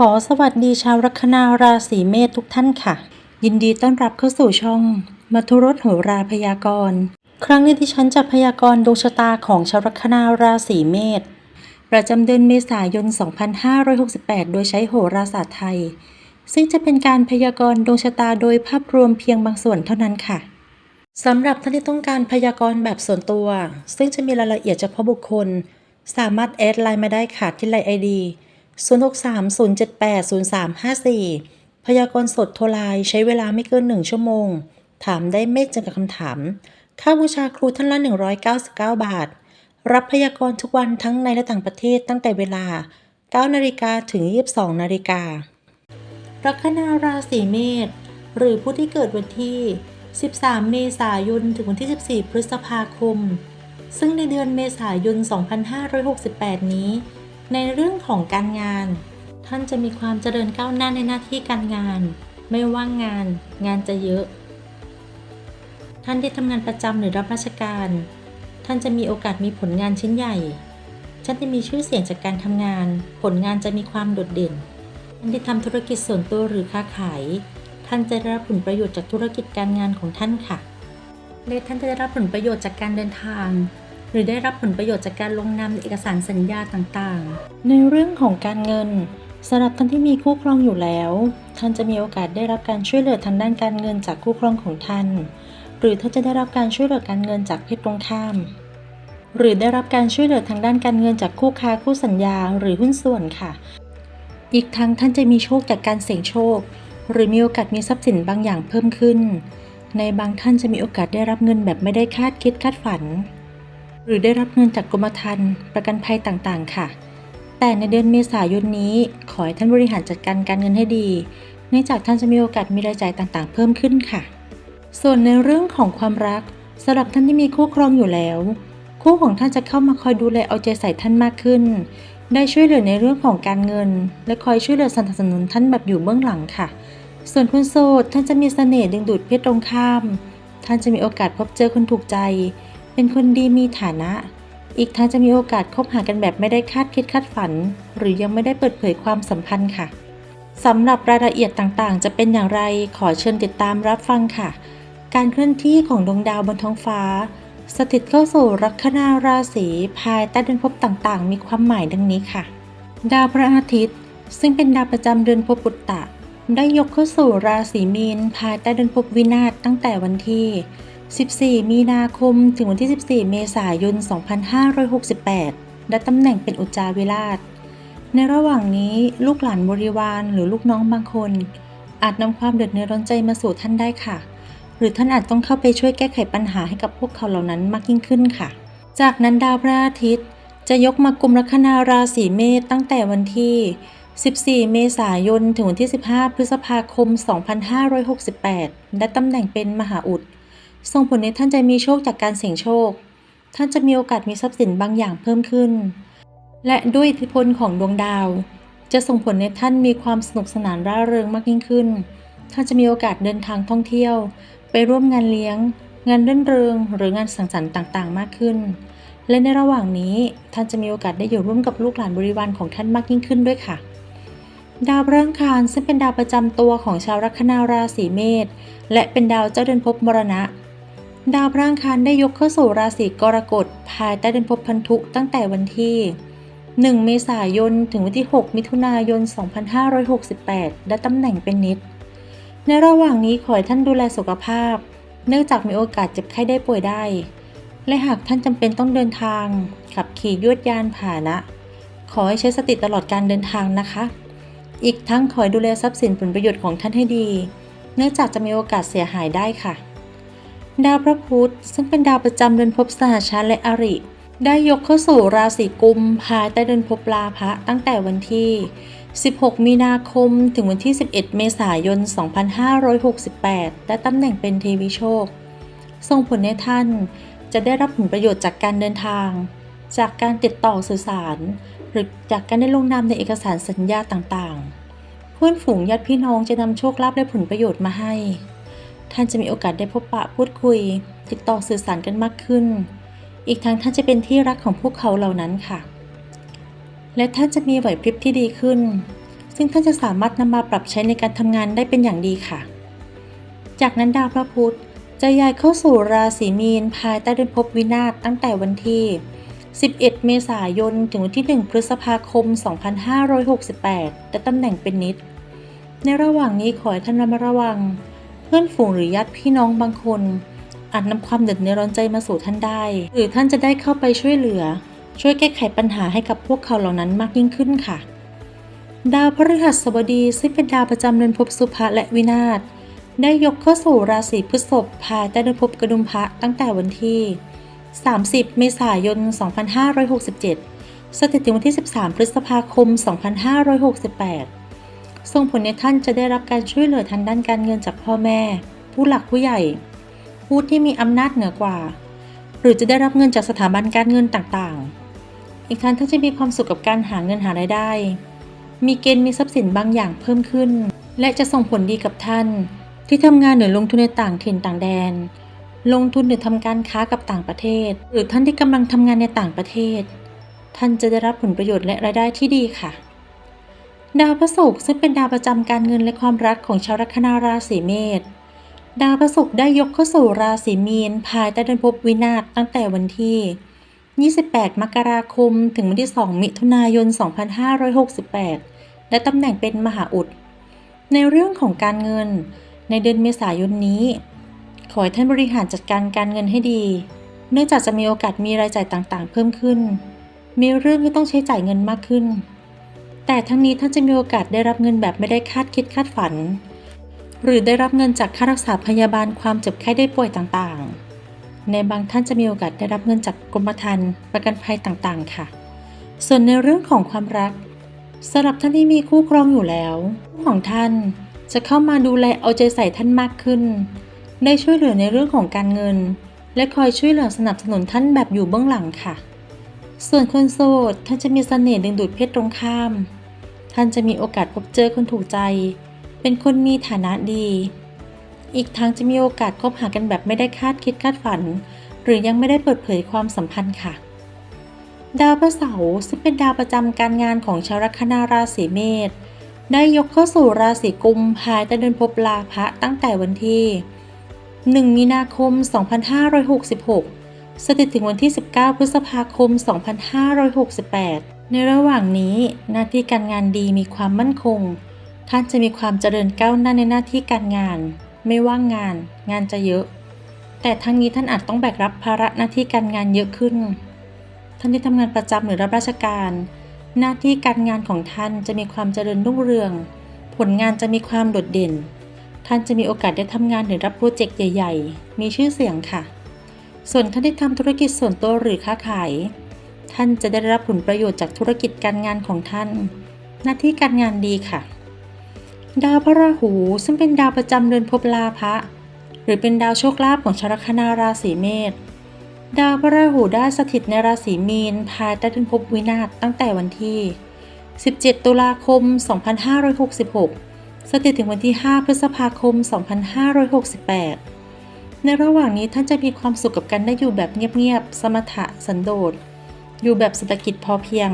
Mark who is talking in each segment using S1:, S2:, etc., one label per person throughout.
S1: ขอสวัสดีชาวลัคนาราศีเมษทุกท่านค่ะ ยินดีต้อนรับเข้าสู่ช่องมัทุรสโหราพยากรณ์ ครั้งนี้ที่ฉันจะพยากรณ์ดวงชะตาของชาวลัคนาราศีเมษประจำเดือนเมษายน 2568 โดยใช้โหราศาสตร์ไทย ซึ่งจะเป็นการพยากรณ์ดวงชะตาโดยภาพรวมเพียงบางส่วนเท่านั้นค่ะสำหรับท่านที่ต้องการพยากรณ์แบบส่วนตัว ซึ่งจะมีรายละเอียดเฉพาะบุคคล สามารถแอดไลน์มาได้ค่ะที่ไลน์ไอดี 0630780354 พยากรณ์สดโทรไลน์ใช้เวลาไม่เกิน 1 ชั่วโมง ถามได้ไม่จำกัดคำถาม ค่าบูชาครูท่านละ 199 บาท รับพยากรณ์ทุกวันทั้งในและต่างประเทศตั้งแต่เวลา 9 นาฬิกาถึง 22 นาฬิกาลัคนาราศีเมษหรือผู้ที่เกิดวันที่ 13 เมษายน ถึงวันที่ 14 พฤษภาคม ซึ่งในเดือนเมษายน 2568 นี้ ในเรื่องของการงาน ท่านจะมีความเจริญก้าวหน้าในหน้าที่การงาน ไม่ว่างงาน งานจะเยอะ ท่านที่ทำงานประจำหรือรับราชการ ท่านจะมีโอกาสมีผลงานชิ้นใหญ่ ท่านจะมีชื่อเสียงจากการทำงาน ผลงานจะมีความโดดเด่น ท่านที่ทำธุรกิจส่วนตัวหรือค้าขาย ท่านจะได้รับผลประโยชน์จากธุรกิจการงานของท่านค่ะและท่านจะได้รับผลประโยชน์จากการเดินทาง หรือได้รับผลประโยชน์จากการลงนามในเอกสารสัญญาต่างๆ ในเรื่องของการเงินสำหรับท่านที่มีคู่ครองอยู่แล้ว ท่านจะมีโอกาสได้รับการช่วยเหลือทางด้านการเงินจากคู่ครองของท่าน หรือท่านจะได้รับการช่วยเหลือการเงินจากเพศตรงข้าม หรือได้รับการช่วยเหลือทางด้านการเงินจากคู่ค้าคู่สัญญาหรือหุ้นส่วนค่ะ อีกทั้งท่านจะมีโชคจากการเสี่ยงโชค หรือมีโอกาสมีทรัพย์สินบางอย่างเพิ่มขึ้น ในบางท่านจะมีโอกาสได้รับเงินแบบไม่ได้คาดคิดคาดฝัน หรือได้รับเงินจากกรมธรรม์ประกันภัยต่างๆ ค่ะ แต่ในเดือนเมษายนนี้ขอให้ท่านบริหารจัดการการเงินให้ดี เนื่องจากท่านจะมีโอกาสมีรายจ่ายต่างๆ เพิ่มขึ้นค่ะ ส่วนในเรื่องของความรักสำหรับท่านที่มีคู่ครองอยู่แล้ว คู่ของท่านจะเข้ามาคอยดูแลเอาใจใส่ท่านมากขึ้น ได้ช่วยเหลือในเรื่องของการเงิน และคอยช่วยเหลือสนับสนุนท่านแบบอยู่เบื้องหลังค่ะ ส่วนคนโสดท่านจะมีเสน่ห์ดึงดูดเพศตรงข้าม ท่านจะมีโอกาสพบเจอคนถูกใจ เป็นคนดีมีฐานะ อีกทั้งจะมีโอกาสคบหากันแบบไม่ได้คาดคิดคาดฝัน หรือยังไม่ได้เปิดเผยความสัมพันธ์ค่ะสำหรับรายละเอียดต่างๆ จะเป็นอย่างไรขอเชิญติดตามรับฟังค่ะ การเคลื่อนที่ของดวงดาวบนท้องฟ้า สถิตเข้าสู่ลัคนาราศีภายใต้เดือนภพต่างๆ มีความหมายดังนี้ค่ะ ดาวพระอาทิตย์ ซึ่งเป็นดาวประจำเดือนภพปุตตะ ได้ยกเข้าสู่ราศีมีนภายใต้เดือนภพวินาศตั้งแต่วันที่ 14 มีนาคม ถึงวันที่ 14 เมษายน 2568และตำแหน่งเป็นอุจจาวิราช ในระหว่างนี้ลูกหลานบริวารหรือลูกน้องบางคน อาจนำความเดือดเนื้อร้อนใจมาสู่ท่านได้ค่ะ หรือท่านอาจต้องเข้าไปช่วยแก้ไขปัญหาให้กับพวกเขาเหล่านั้นมากยิ่งขึ้นค่ะ จากนั้นดาวพระอาทิตย์ จะยกมากุมลัคนาราศีเมษตั้งแต่วันที่ 14 เมษายน ถึงวันที่ 15 พฤษภาคม 2568และตำแหน่งเป็นมหาอุด ส่งผลให้ท่านจะมีโชคจากการเสี่ยงโชค ท่านจะมีโอกาสมีทรัพย์สินบางอย่างเพิ่มขึ้น และด้วยอิทธิพลของดวงดาว จะส่งผลให้ท่านมีความสนุกสนานร่าเริงมากยิ่งขึ้น ท่านจะมีโอกาสเดินทางท่องเที่ยว ไปร่วมงานเลี้ยง งานเรื่นเริง หรืองานสังสรรค์ต่างๆ มากขึ้น และในระหว่างนี้ท่านจะมีโอกาสได้อยู่ร่วมกับลูกหลานบริวารของท่านมากยิ่งขึ้นด้วยค่ะดาวพฤหังคารซึ่งเป็นดาวประจำตัวของชาวลัคนาราศีเมษและเป็นดาวเจ้าเดือนภพมรณะ ดาวพฤหังคารได้ยกเข้าสู่ราศีกรกฎภายใต้เดือนภพพันธุตั้งแต่วันที่ 1 เมษายน ถึงวันที่ 6 มิถุนายน 2568และตำแหน่งเป็นนิด ในระหว่างนี้ขอให้ท่านดูแลสุขภาพ เนื่องจากมีโอกาสเจ็บไข้ได้ป่วยได้ และหากท่านจำเป็นต้องเดินทาง ขับขี่ยวดยานพาหนะ ขอให้ใช้สติตลอดการเดินทางนะคะ อีกทั้งขอให้ดูแลทรัพย์สินผลประโยชน์ของท่านให้ดี เนื่องจากจะมีโอกาสเสียหายได้ค่ะ ดาวพระพุธซึ่งเป็นดาวประจำเดือนภพสหชาติและอริ ได้ยกเข้าสู่ราศีกุมภายใต้เดือนภพลาภะตั้งแต่วันที่ 16 มีนาคมถึงวันที่ 11 เมษายน 2568 และตำแหน่งเป็นเทวีโชค ส่งผลให้ท่านจะได้รับผลประโยชน์จากการเดินทาง จากการติดต่อสื่อสาร หรือจากการได้ลงนามในเอกสารสัญญาต่างๆ เพื่อนฝูงญาติพี่น้องจะนำโชคลาภและผลประโยชน์มาให้ ท่านจะมีโอกาสได้พบปะพูดคุย ติดต่อสื่อสารกันมากขึ้น อีกทั้งท่านจะเป็นที่รักของพวกเขาเหล่านั้นค่ะ และท่านจะมีไหวพริบที่ดีขึ้น ซึ่งท่านจะสามารถนำมาปรับใช้ในการทำงานได้เป็นอย่างดีค่ะ จากนั้นดาวพระพุธจะย้ายเข้าสู่ราศีมีนภายใต้เดือนภพวินาศตั้งแต่วันที่ 11 เมษายน ถึงวันที่ 1 พฤษภาคม 2568 แต่ตำแหน่งเป็นนิด ในระหว่างนี้ขอให้ท่านระมัดระวัง เพื่อนฝูงหรือญาติพี่น้องบางคนอาจนำความเดือดเนื้อร้อนใจมาสู่ท่านได้ หรือท่านจะได้เข้าไปช่วยเหลือ ช่วยแก้ไขปัญหาให้กับพวกเขาเหล่านั้นมากยิ่งขึ้นค่ะ ดาวพฤหัสบดีซึ่งเป็นดาวประจำเรือนภพสุภะและวินาศได้ยกเข้าสู่ราศีพฤษภภายใต้เดือนภพกระดุมพระตั้งแต่วันที่ 30 เมษายน 2567 สถิติวันที่ 13 พฤษภาคม 2568 ส่งผลในท่านจะได้รับการช่วยเหลือทางด้านการเงินจากพ่อแม่ ผู้หลักผู้ใหญ่ ผู้ที่มีอำนาจเหนือกว่า หรือจะได้รับเงินจากสถาบันการเงินต่างๆ อีกทั้งท่านจะมีความสุขกับการหาเงินหารายได้ มีเกณฑ์มีทรัพย์สินบางอย่างเพิ่มขึ้น และจะส่งผลดีกับท่าน ที่ทำงานหรือลงทุนในต่างถิ่นต่างแดน ลงทุนหรือทำการค้ากับต่างประเทศ หรือท่านที่กำลังทำงานในต่างประเทศ ท่านจะได้รับผลประโยชน์และรายได้ที่ดีค่ะ ดาวพฤหัสซึ่งเป็นดาวประจำการเงินและความรักของชาวลัคนาราศีเมษดาวพฤหัสได้ยกเข้าสู่ราศีมีน ภายใต้เดือนภพวินาศตั้งแต่วันที่ 28 มกราคม ถึงวันที่ 2 มิถุนายน 2568 และตำแหน่งเป็นมหาอุด ในเรื่องของการเงิน ในเดือนเมษายนนี้ ขอให้ท่านบริหารจัดการการเงินให้ดี เนื่องจากจะมีโอกาสมีรายจ่ายต่างๆ เพิ่มขึ้น มีเรื่องที่ต้องใช้จ่ายเงินมากขึ้น แต่ทั้งนี้ท่านจะมีโอกาสได้รับเงินแบบไม่ได้คาดคิดคาดฝัน หรือได้รับเงินจากค่ารักษาพยาบาลความเจ็บไข้ได้ป่วยต่างๆ ในบางท่านจะมีโอกาสได้รับเงินจากกรมธรรม์ประกันภัยต่างๆ ค่ะ ส่วนในเรื่องของความรักสำหรับท่านที่มีคู่ครองอยู่แล้วคู่ของท่านจะเข้ามาดูแลเอาใจใส่ท่านมากขึ้น ได้ช่วยเหลือในเรื่องของการเงิน และคอยช่วยเหลือสนับสนุนท่านแบบอยู่เบื้องหลังค่ะ ส่วนคนโสดท่านจะมีเสน่ห์ดึงดูดเพศตรงข้าม ท่านจะมีโอกาสพบเจอคนถูกใจ เป็นคนมีฐานะดี อีกทั้งจะมีโอกาสคบหากันแบบไม่ได้คาดคิดคาดฝัน หรือยังไม่ได้เปิดเผยความสัมพันธ์ค่ะ ดาวพฤหัสซึ่งเป็นดาวประจำการงานของชาวลัคนาราศีเมษได้ยกเข้าสู่ราศีกุมภายใต้เดือนภพลาภะตั้งแต่วันที่ 1 มีนาคม 2566 สถิตถึงวันที่ 19 พฤษภาคม 2568 ในระหว่างนี้หน้าที่การงานดีมีความมั่นคง ท่านจะมีความเจริญก้าวหน้าในหน้าที่การงาน ไม่ว่างงาน งานจะเยอะ แต่ทั้งนี้ท่านอาจต้องแบกรับภาระหน้าที่การงานเยอะขึ้น ท่านที่ทำงานประจำหรือรับราชการ หน้าที่การงานของท่านจะมีความเจริญรุ่งเรือง ผลงานจะมีความโดดเด่น ท่านจะมีโอกาสได้ทำงานหรือรับโปรเจกต์ใหญ่ ๆ มีชื่อเสียงค่ะ ส่วนท่านที่ทำธุรกิจส่วนตัวหรือค้าขาย ท่านจะได้รับผลประโยชน์จากธุรกิจการงานของท่าน หน้าที่การงานดีค่ะ ดาวพระราหูซึ่งเป็นดาวประจำเรือนภพลาภะหรือเป็นดาวโชคลาภของชาวลัคนาราศีเมษดาวพระราหูได้สถิตในราศีมีนภายใต้เดือนภพวินาศตั้งแต่วันที่ 17 ตุลาคม 2566 สถิตถึงวันที่ 5 พฤษภาคม 2568 ในระหว่างนี้ท่านจะมีความสุขกับการได้อยู่แบบเงียบๆ สมถะสันโดษ อยู่แบบเศรษฐกิจพอเพียง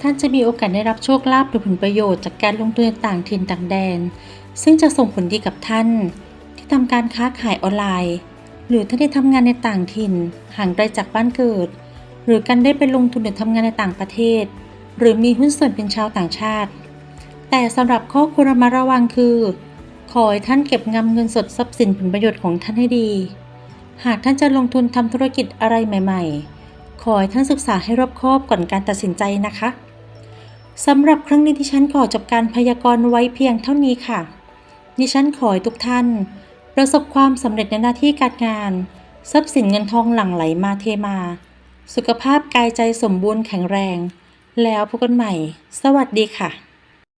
S1: ท่านจะมีโอกาสได้รับโชคลาภหรือผลประโยชน์จากการลงทุนต่างถิ่นต่างแดน ซึ่งจะส่งผลดีกับท่าน ที่ทำการค้าขายออนไลน์ หรือท่านที่ทำงานในต่างถิ่น ห่างไกลจากบ้านเกิด หรือการได้ไปลงทุนหรือทำงานในต่างประเทศ หรือมีหุ้นส่วนเป็นชาวต่างชาติ แต่สำหรับข้อควรระมัดระวังคือ ขอให้ท่านเก็บงำเงินสดทรัพย์สินผลประโยชน์ของท่านให้ดี หากท่านจะลงทุนทำธุรกิจอะไรใหม่ ๆ ขอให้ท่านศึกษาให้รอบคอบก่อนการตัดสินใจนะคะสำหรับครั้งนี้ที่ฉันขอจบการพยากรณ์ไว้เพียงเท่านี้ค่ะดิฉันขอให้ทุกท่าน ประสบความสำเร็จในหน้าที่การงาน ทรัพย์สินเงินทองหลั่งไหลมาเทมา สุขภาพกายใจสมบูรณ์แข็งแรง แล้วพบกันใหม่ สวัสดีค่ะ